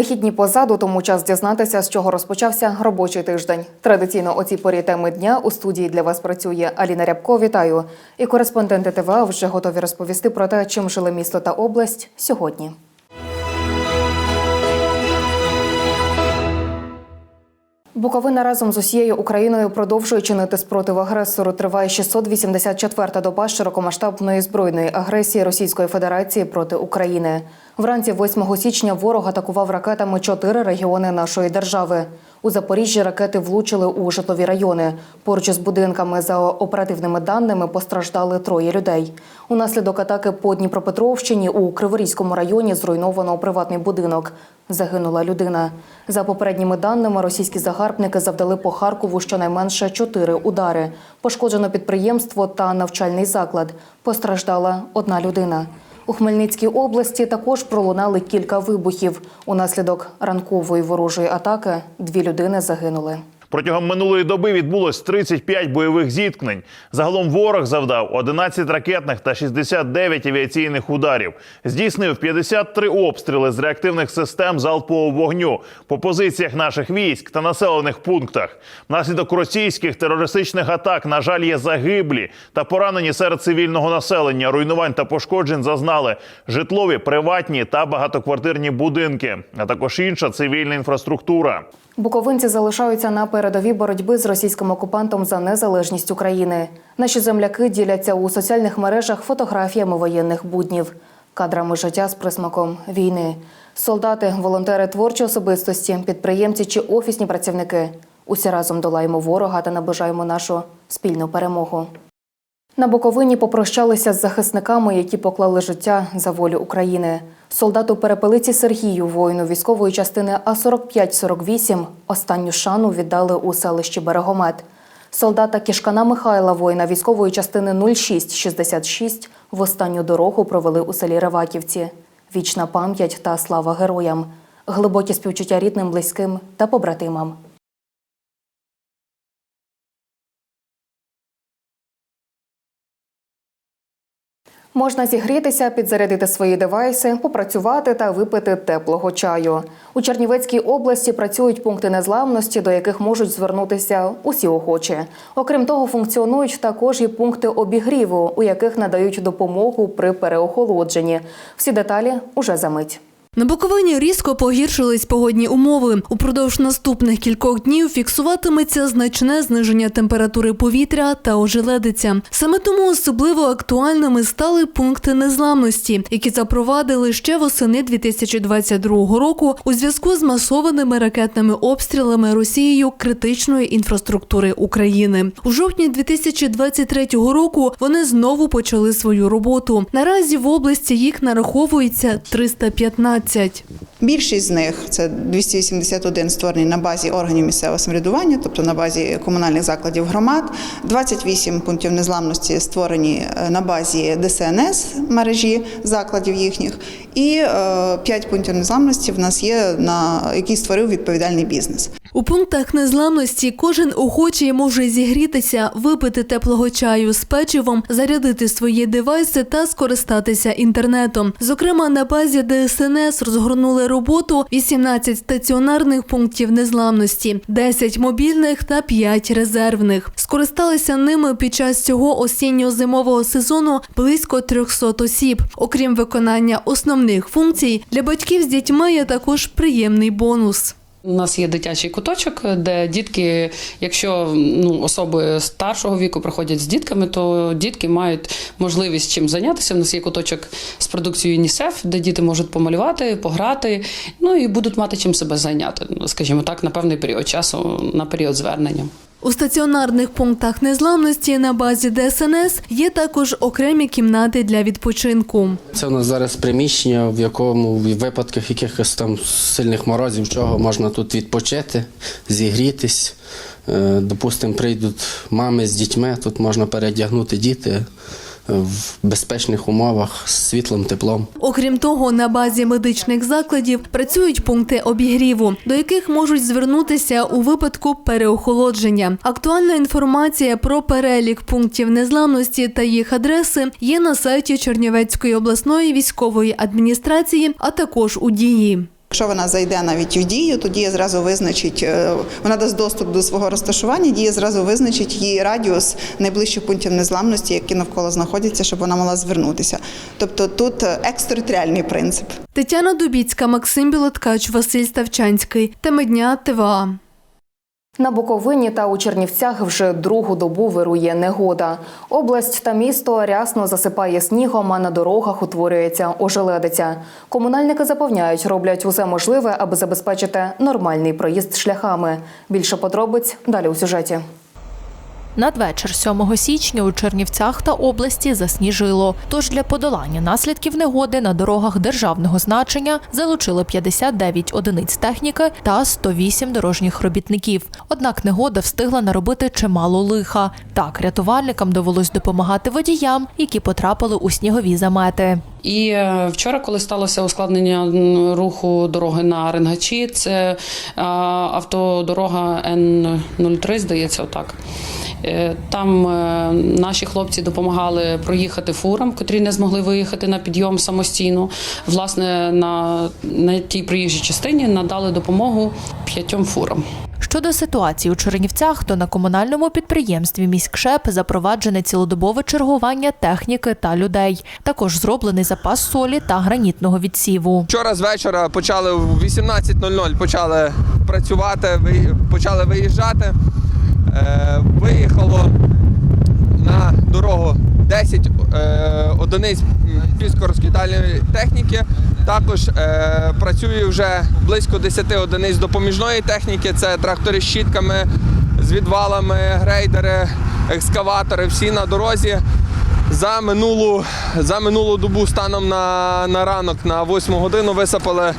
Вихідні позаду, тому час дізнатися, з чого розпочався робочий тиждень. Традиційно о цій порі теми дня у студії для вас працює Аліна Рябко. Вітаю. І кореспонденти ТВА вже готові розповісти про те, чим жили місто та область сьогодні. Буковина разом з усією Україною продовжує чинити спротив агресору. Триває 684-та доба широкомасштабної збройної агресії Російської Федерації проти України. Вранці 8 січня ворог атакував ракетами чотири регіони нашої держави. У Запоріжжі ракети влучили у житлові райони. Поруч із будинками, за оперативними даними, постраждали троє людей. Унаслідок атаки по Дніпропетровщині у Криворізькому районі зруйновано приватний будинок. Загинула людина. За попередніми даними, російські загарбники завдали по Харкову щонайменше чотири удари. Пошкоджено підприємство та навчальний заклад. Постраждала одна людина. У Хмельницькій області також пролунали кілька вибухів. Унаслідок ранкової ворожої атаки дві людини загинули. Протягом минулої доби відбулось 35 бойових зіткнень. Загалом ворог завдав 11 ракетних та 69 авіаційних ударів. Здійснив 53 обстріли з реактивних систем залпового вогню по позиціях наших військ та населених пунктах. Внаслідок російських терористичних атак, на жаль, є загиблі та поранені серед цивільного населення. Руйнувань та пошкоджень зазнали житлові, приватні та багатоквартирні будинки, а також інша цивільна інфраструктура. Буковинці залишаються на передовій боротьби з російським окупантом за незалежність України. Наші земляки діляться у соціальних мережах фотографіями воєнних буднів, кадрами життя з присмаком війни. Солдати, волонтери творчі особистості, підприємці чи офісні працівники. Усі разом долаємо ворога та наближаємо нашу спільну перемогу. На Буковині попрощалися з захисниками, які поклали життя за волю України. Солдату перепелиці Сергію, воїну військової частини А4548, останню шану віддали у селищі Берегомет. Солдата Кішкана Михайла, воїна військової частини 0666, в останню дорогу провели у селі Реваківці. Вічна пам'ять та слава героям, глибокі співчуття рідним, близьким та побратимам. Можна зігрітися, підзарядити свої девайси, попрацювати та випити теплого чаю. У Чернівецькій області працюють пункти незламності, до яких можуть звернутися усі охочі. Окрім того, функціонують також і пункти обігріву, у яких надають допомогу при переохолодженні. Всі деталі уже за мить. На Буковині різко погіршились погодні умови. Упродовж наступних кількох днів фіксуватиметься значне зниження температури повітря та ожеледиця. Саме тому особливо актуальними стали пункти незламності, які запровадили ще восени 2022 року у зв'язку з масованими ракетними обстрілами Росією критичної інфраструктури України. У жовтні 2023 року вони знову почали свою роботу. Наразі в області їх нараховується 315. Більшість з них це 281 створені на базі органів місцевого самоврядування, тобто на базі комунальних закладів громад. 28 пунктів незламності створені е, на базі ДСНС мережі закладів їхніх, і 5 пунктів незламності в нас є на які створив відповідальний бізнес. У пунктах незламності кожен охочий може зігрітися, випити теплого чаю з печивом, зарядити свої девайси та скористатися інтернетом. Зокрема, на базі ДСНС розгорнули роботу 18 стаціонарних пунктів незламності, 10 мобільних та 5 резервних. Скористалися ними під час цього осінньо-зимового сезону близько 300 осіб. Окрім виконання основних функцій, для батьків з дітьми є також приємний бонус. У нас є дитячий куточок, де дітки, якщо ну особи старшого віку приходять з дітками, то дітки мають можливість чим зайнятися. У нас є куточок з продукцією ЮНІСЕФ, де діти можуть помалювати, пограти, ну і будуть мати чим себе зайняти, скажімо так, на певний період часу, на період звернення. У стаціонарних пунктах незламності на базі ДСНС є також окремі кімнати для відпочинку. Це у нас зараз приміщення, в якому в випадках якихось там сильних морозів, чого можна тут відпочити, зігрітись. Е, Допустимо, прийдуть мами з дітьми, тут можна передягнути діти в безпечних умовах з світлом, теплом. Окрім того, на базі медичних закладів працюють пункти обігріву, до яких можуть звернутися у випадку переохолодження. Актуальна інформація про перелік пунктів незламності та їх адреси є на сайті Чернівецької обласної військової адміністрації, а також у дії. Якщо вона зайде навіть в дію, то дія зразу визначить, е, вона дасть доступ до свого розташування, дія зразу визначить її радіус найближчих пунктів незламності, які навколо знаходяться, щоб вона могла звернутися. Тобто тут е, екстериторіальний принцип. Тетяна Дубіцька, Максим Білоткач, Василь Ставчанський. Теми дня ТВА. На Буковині та у Чернівцях вже другу добу вирує негода. Область та місто рясно засипає снігом, а на дорогах утворюється ожеледиця. Комунальники запевняють, роблять усе можливе, аби забезпечити нормальний проїзд шляхами. Більше подробиць далі у сюжеті. Надвечір 7 січня у Чернівцях та області засніжило. Тож для подолання наслідків негоди на дорогах державного значення залучили 59 одиниць техніки та 108 дорожніх робітників. Однак негода встигла наробити чимало лиха. Так, рятувальникам довелось допомагати водіям, які потрапили у снігові замети. І е, вчора, коли сталося ускладнення руху дороги на Ренгачі, це автодорога Н03, здається, отак. Е, Там е, наші хлопці допомагали проїхати фурам, котрі не змогли виїхати на підйом самостійно. Власне, на, на тій проїжджій частині надали допомогу п'ятьом фурам. Щодо ситуації у Чернівцях, то на комунальному підприємстві міськшеп запроваджене цілодобове чергування техніки та людей. Також зроблений запас солі та гранітного відсіву. Вчора з вечора почали в 18.00 почали працювати, ви- почали виїжджати. Е, виїхало на дорогу 10 е, одиниць піскорозкидальної техніки. Також е, працює вже близько 10 одиниць допоміжної техніки. Це трактори з щітками, з відвалами, грейдери, екскаватори. Всі на дорозі. За минулу, за минулу добу станом на, на ранок на 8 годину висипали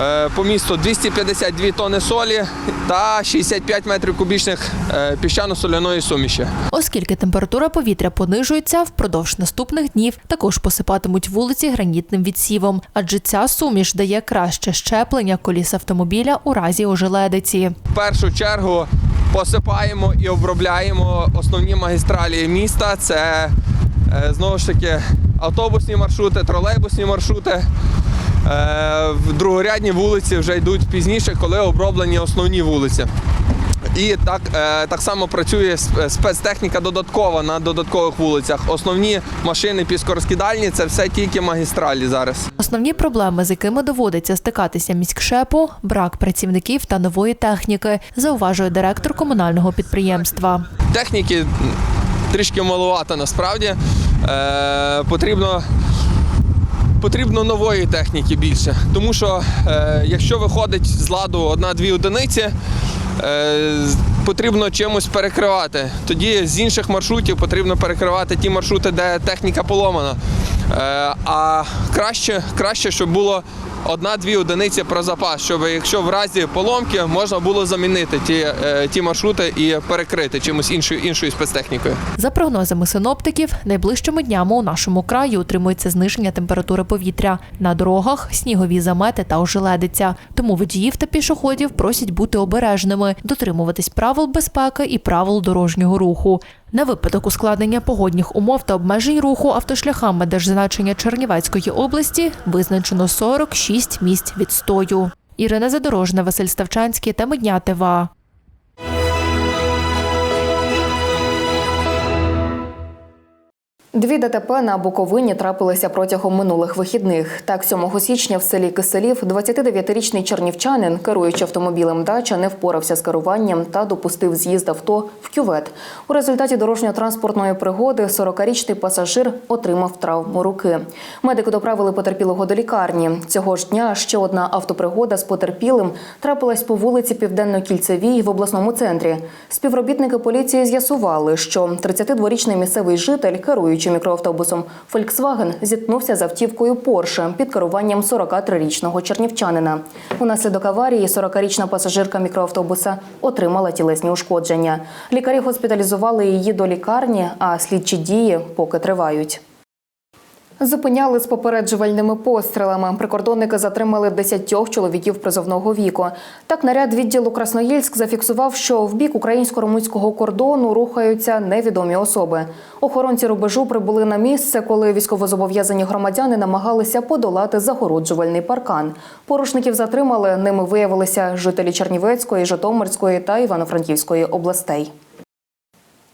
е, по місту 252 тони солі та 65 метрів кубічних е, піщано-соляної суміші. Оскільки температура повітря понижується, впродовж наступних днів також посипатимуть вулиці гранітним відсівом, адже ця суміш дає краще щеплення коліс автомобіля у разі ожеледиці. В першу чергу посипаємо і обробляємо основні магістралі міста. Це е, знову ж таки автобусні маршрути, тролейбусні маршрути. Е, Другорядні вулиці вже йдуть пізніше, коли оброблені основні вулиці. І так, е, так само працює спецтехніка додаткова на додаткових вулицях. Основні машини піскорозкидальні це все тільки магістралі зараз. Основні проблеми, з якими доводиться стикатися міськшепу – брак працівників та нової техніки, зауважує директор комунального підприємства. Техніки трішки маловато насправді. Е, потрібно, потрібно нової техніки більше. Тому що е, якщо виходить з ладу одна-дві одиниці, е, потрібно чимось перекривати. Тоді з інших маршрутів потрібно перекривати ті маршрути, де техніка поломана. Е, а краще, краще, щоб було одна-дві одиниці про запас, щоб якщо в разі поломки можна було замінити ті, е, ті маршрути і перекрити чимось іншою іншою спецтехнікою. За прогнозами синоптиків, найближчими днями у нашому краї утримується зниження температури повітря. На дорогах снігові замети та ожеледиця. Тому водіїв та пішоходів просять бути обережними, дотримуватись правил безпеки і правил дорожнього руху. На випадок ускладнення погодних умов та обмежень руху автошляхами держзначення Чернівецької області визначено 46 місць відстою. Ірина Задорожна, Василь Ставчанський, та дня ТВА. Дві ДТП на Буковині трапилися протягом минулих вихідних. Так, 7 січня в селі Киселів 29-річний чернівчанин, керуючи автомобілем дача, не впорався з керуванням та допустив з'їзд авто в кювет. У результаті дорожньо-транспортної пригоди 40-річний пасажир отримав травму руки. Медики доправили потерпілого до лікарні. Цього ж дня ще одна автопригода з потерпілим трапилась по вулиці Південно-Кільцевій в обласному центрі. Співробітники поліції з'ясували, що 32-річний місцевий житель, керуючи мікроавтобусом Volkswagen, зіткнувся з автівкою Porsche під керуванням 43-річного чернівчанина. Унаслідок аварії 40-річна пасажирка мікроавтобуса отримала тілесні ушкодження. Лікарі госпіталізували її до лікарні, а слідчі дії поки тривають. Зупиняли з попереджувальними пострілами. Прикордонники затримали 10 чоловіків призовного віку. Так, наряд відділу Красноїльськ зафіксував, що в бік українсько-румунського кордону рухаються невідомі особи. Охоронці рубежу прибули на місце, коли військовозобов'язані громадяни намагалися подолати загороджувальний паркан. Порушників затримали. Ними виявилися жителі Чернівецької, Житомирської та Івано-Франківської областей.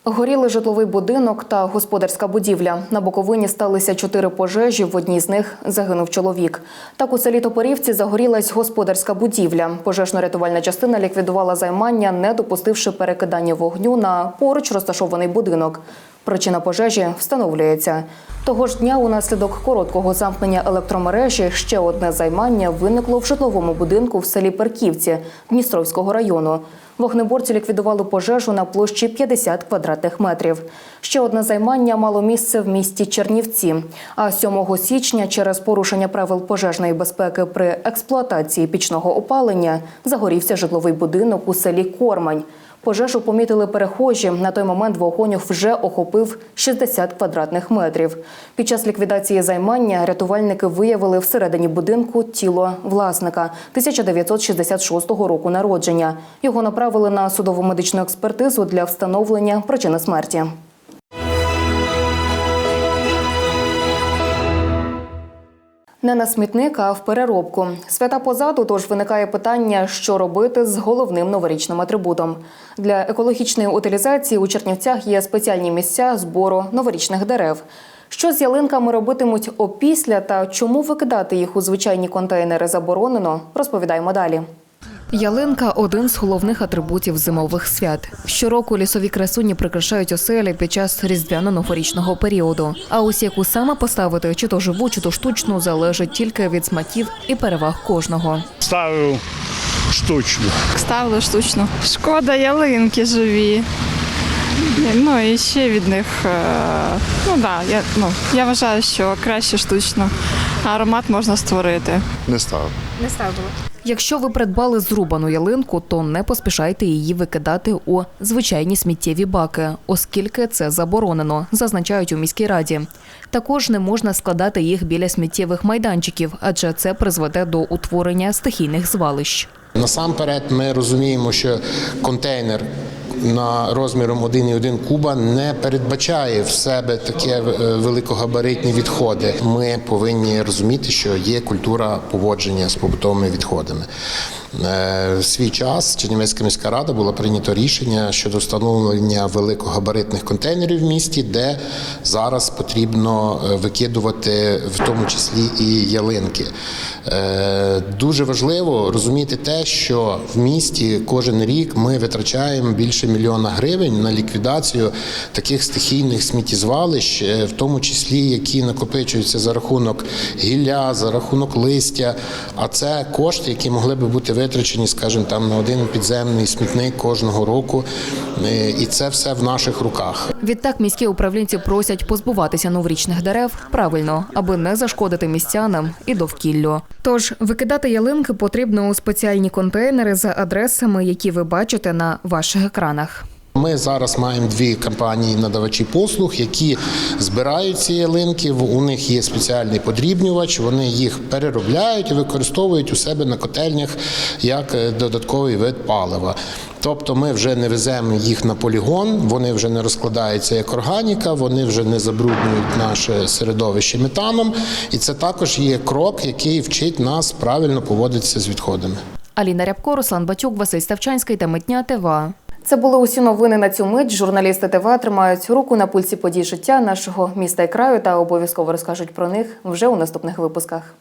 Горіли житловий будинок та господарська будівля. На Буковині сталися чотири пожежі. В одній з них загинув чоловік. Так у селі Топорівці загорілась господарська будівля. Пожежно-рятувальна частина ліквідувала займання, не допустивши перекидання вогню на поруч розташований будинок. Причина пожежі встановлюється. Того ж дня, унаслідок короткого замкнення електромережі, ще одне займання виникло в житловому будинку в селі Перківці Дністровського району. Вогнеборці ліквідували пожежу на площі 50 квадратних метрів. Ще одне займання мало місце в місті Чернівці. А 7 січня через порушення правил пожежної безпеки при експлуатації пічного опалення загорівся житловий будинок у селі Кормань. Пожежу помітили перехожі. На той момент вогонь вже охопив 60 квадратних метрів. Під час ліквідації займання рятувальники виявили всередині будинку тіло власника 1966 року народження. Його направили на судово медичну експертизу для встановлення причини смерті. Не на смітник, а в переробку. Свята позаду, тож виникає питання, що робити з головним новорічним атрибутом. Для екологічної утилізації у Чернівцях є спеціальні місця збору новорічних дерев. Що з ялинками робитимуть опісля та чому викидати їх у звичайні контейнери заборонено, розповідаємо далі. Ялинка один з головних атрибутів зимових свят. Щороку лісові красуні прикрашають оселі під час різдвяно-новорічного періоду. А ось яку саме поставити, чи то живу, чи то штучну, залежить тільки від смаків і переваг кожного. ставив штучну. Ставили штучно. Шкода, ялинки живі. Ну і ще від них. е, Ну да, я, ну, я вважаю, що краще штучно. А аромат можна створити. Не ставив. Якщо ви придбали зрубану ялинку, то не поспішайте її викидати у звичайні сміттєві баки, оскільки це заборонено, зазначають у міській раді. Також не можна складати їх біля сміттєвих майданчиків, адже це призведе до утворення стихійних звалищ. Насамперед, ми розуміємо, що контейнер на розміром 1,1 куба не передбачає в себе таке великогабаритні відходи. Ми повинні розуміти, що є культура поводження з побутовими відходами. Е, В свій час Чернівецька міська рада було прийнято рішення щодо встановлення великогабаритних контейнерів в місті, де зараз потрібно е, викидувати в тому числі і ялинки. Е, Дуже важливо розуміти те, що в місті кожен рік ми витрачаємо більше мільйона гривень на ліквідацію таких стихійних сміттєзвалищ, в тому числі які накопичуються за рахунок гілля, за рахунок листя. А це кошти, які могли би бути витрачені, скажімо, там на один підземний смітник кожного року. Е, І це все в наших руках. Відтак міські управлінці просять позбуватися новорічних дерев правильно, аби не зашкодити містянам і довкіллю. Тож викидати ялинки потрібно у спеціальні контейнери за адресами, які ви бачите на ваших екранах. Ми зараз маємо дві компанії надавачі послуг, які збирають ці ялинки. У них є спеціальний подрібнювач. Вони їх переробляють і використовують у себе на котельнях як е, додатковий вид палива. Тобто ми вже не веземо їх на полігон, вони вже не розкладаються як органіка, вони вже не забруднюють наше середовище метаном. І це також є крок, який вчить нас правильно поводитися з відходами. Аліна Рябко, Руслан Батюк, Василь Ставчанський та Митня ТВА. Це були усі новини на цю мить. Журналісти ТВ тримають руку на пульсі подій життя нашого міста і краю та обов'язково розкажуть про них вже у наступних випусках.